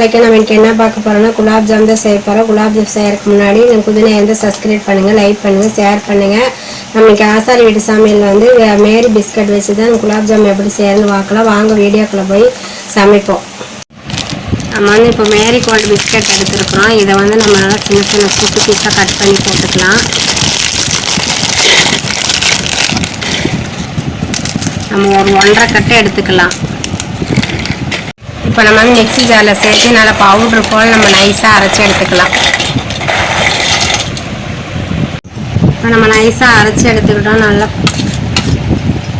வலைக்கம் நம்ம இன்றைக்கி என்ன பார்க்க போகிறோம்னா குலாப் ஜாம் தான் செய்ய போகிறோம் குலாப் ஜாம் செய்யறதுக்கு முன்னாடி நம்ம புதினா வந்து சப்ஸ்கிரைப் பண்ணுங்கள் லைக் பண்ணுங்கள் ஷேர் பண்ணுங்கள் நம்ம இன்னைக்கு ஆசாரி வீட்டு சமையல் வந்து மேரி பிஸ்கட் வச்சு தான் குலாப் ஜாம் எப்படி செய்யறதுன்னு பார்க்கலாம். வாங்க வீடியோக்குள்ளே போய் சமைப்போம். நம்ம வந்து இப்போ மேரி கோல்டு பிஸ்கட் எடுத்துருக்குறோம். இதை வந்து நம்ம நல்லா சின்ன சின்ன குட்டி பீஸாக கட் பண்ணி போட்டுக்கலாம். நம்ம ஒரு ஒன்றரை கட்டை எடுத்துக்கலாம். இப்போ நம்ம வந்து மிக்ஸி ஜாரில் சேர்த்து நல்லா பவுட்ரு போல் நம்ம நைஸாக அரைச்சி எடுத்துக்கலாம். இப்போ நம்ம நைஸாக அரைச்சி எடுத்துக்கிட்டோம். நல்லா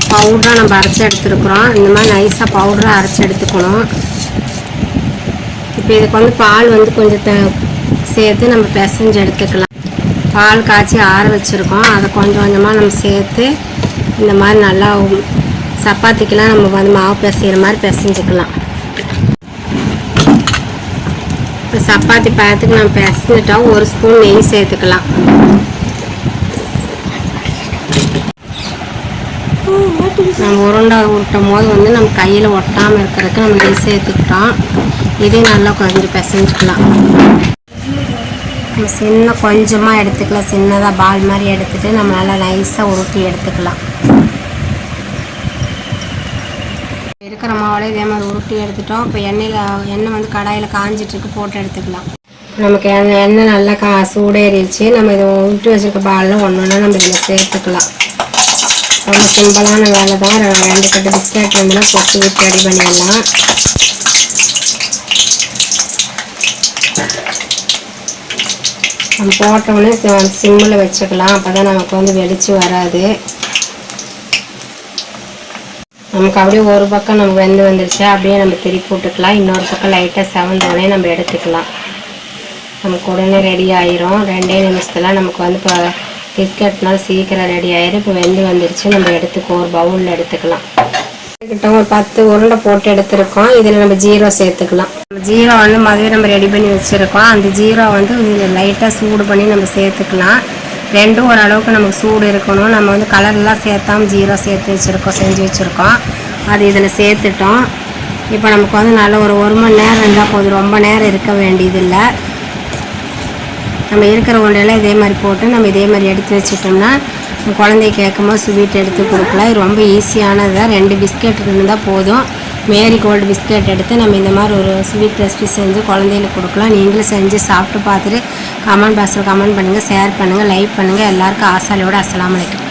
பவுடராக நம்ம அரைச்சி எடுத்துருக்குறோம். இந்த மாதிரி நைஸாக பவுடராக அரைச்சி எடுத்துக்கணும். இப்போ இதுக்கு வந்து பால் வந்து கொஞ்சம் த- சேர்த்து நம்ம பிசைஞ்சு எடுத்துக்கலாம். பால் காய்ச்சி ஆற வச்சுருக்கோம். அதை கொஞ்சம் கொஞ்சமாக நம்ம சேர்த்து இந்த மாதிரி நல்லா சப்பாத்திக்கெலாம் நம்ம வந்து மாவு பிசைகிற மாதிரி பிசைஞ்சுக்கலாம். இப்போ சப்பாத்தி பழத்துக்கு நம்ம பிசைஞ்சிட்டோம் ஒரு ஸ்பூன் நெய் சேர்த்துக்கலாம். நம்ம உருண்டை உருட்டும் போது வந்து நம்ம கையில் ஒட்டாமல் இருக்கிறதுக்கு நம்ம நெய் சேர்த்துக்கிட்டோம். இதையும் நல்லா கொஞ்சம் பிசைஞ்சுக்கலாம். நம்ம சின்ன கொஞ்சமாக எடுத்துக்கலாம். சின்னதாக பால் மாதிரி எடுத்துகிட்டு நம்ம நல்லா நைஸாக உருட்டி எடுத்துக்கலாம். இருக்கிற மாவோட இதே மாதிரி உருட்டி எடுத்துட்டோம். இப்போ எண்ணெயில் எண்ணெய் வந்து கடாயில் காஞ்சிட்ருக்கு போட்டு எடுத்துக்கலாம். நமக்கு எண்ணெய் எண்ணெய் நல்லா கா சூடேறிச்சு நம்ம இதை உருட்டி வச்சுருக்க பாலில் ஒன்று ஒன்றா நம்ம இதில் சேர்த்துக்கலாம். ரொம்ப சிம்பிளான வேலை தான் ரெண்டு கட்டு பிஸ்கட் வந்துன்னா பொட்டு விட்டு ரெடி பண்ணிடலாம். நம்ம போட்டோடனே சிம்மில் வச்சுக்கலாம். அப்போ தான் நமக்கு வந்து வெளிச்சு வராது. நமக்கு அப்படியே ஒரு பக்கம் நம்ம வெந்து வந்துருச்சு அப்படியே நம்ம திருப்பி விட்டுக்கலாம் இன்னொரு பக்கம் லைட்டாக செவந்தோடனே நம்ம எடுத்துக்கலாம். நமக்கு உடனே ரெடி ஆயிரும். ரெண்டே நிமிஷத்தில் நமக்கு வந்து இப்போ பிஸ்கட்னால சீக்கிரம் ரெடி ஆயிரும். இப்போ வெந்து வந்துருச்சு. நம்ம எடுத்துக்கோ ஒரு பவுலில் எடுத்துக்கலாம். கிட்ட ஒரு பத்து உருண்டை போட்டு எடுத்திருக்கோம். இதில் நம்ம ஜீரோ சேர்த்துக்கலாம். நம்ம ஜீரோ வந்து மதுவே நம்ம ரெடி பண்ணி வச்சுருக்கோம். அந்த ஜீரோ வந்து லைட்டாக சூடு பண்ணி நம்ம சேர்த்துக்கலாம். ரெண்டும் ஓரளவுக்கு நமக்கு சூடு இருக்கணும். நம்ம வந்து கலர்லாம் சேர்த்தாம ஜீரோ சேர்த்து வச்சுருக்கோம் செஞ்சு வச்சுருக்கோம். அது இதில் சேர்த்துட்டோம். இப்போ நமக்கு வந்து நல்ல ஒரு ஒரு மணி நேரம் இருந்தால் போதும். ரொம்ப நேரம் இருக்க வேண்டியதில்லை. நம்ம இருக்கிற உருண்டையெல்லாம் இதே மாதிரி போட்டு நம்ம இதே மாதிரி எடுத்து வச்சிட்டோம்னா நம்ம குழந்தைய கேட்கும்போது ஸ்வீட் எடுத்து கொடுக்கலாம் இது ரொம்ப ஈஸியானது தான் ரெண்டு பிஸ்கெட் இருந்தால் போதும். மேரி கோல்டு பிஸ்கெட் எடுத்து நம்ம இந்த மாதிரி ஒரு ஸ்வீட் ரெசிபி செஞ்சு குழந்தைகளுக்கு கொடுக்கலாம். நீங்களும் செஞ்சு சாப்பிட்டு பார்த்துட்டு கமெண்ட் பாக்ஸில் கமெண்ட் பண்ணுங்கள் ஷேர் பண்ணுங்கள் லைக் பண்ணுங்கள் எல்லாருக்கும் ஆசாலியோடு அஸ்லாம் அலைக்கும்.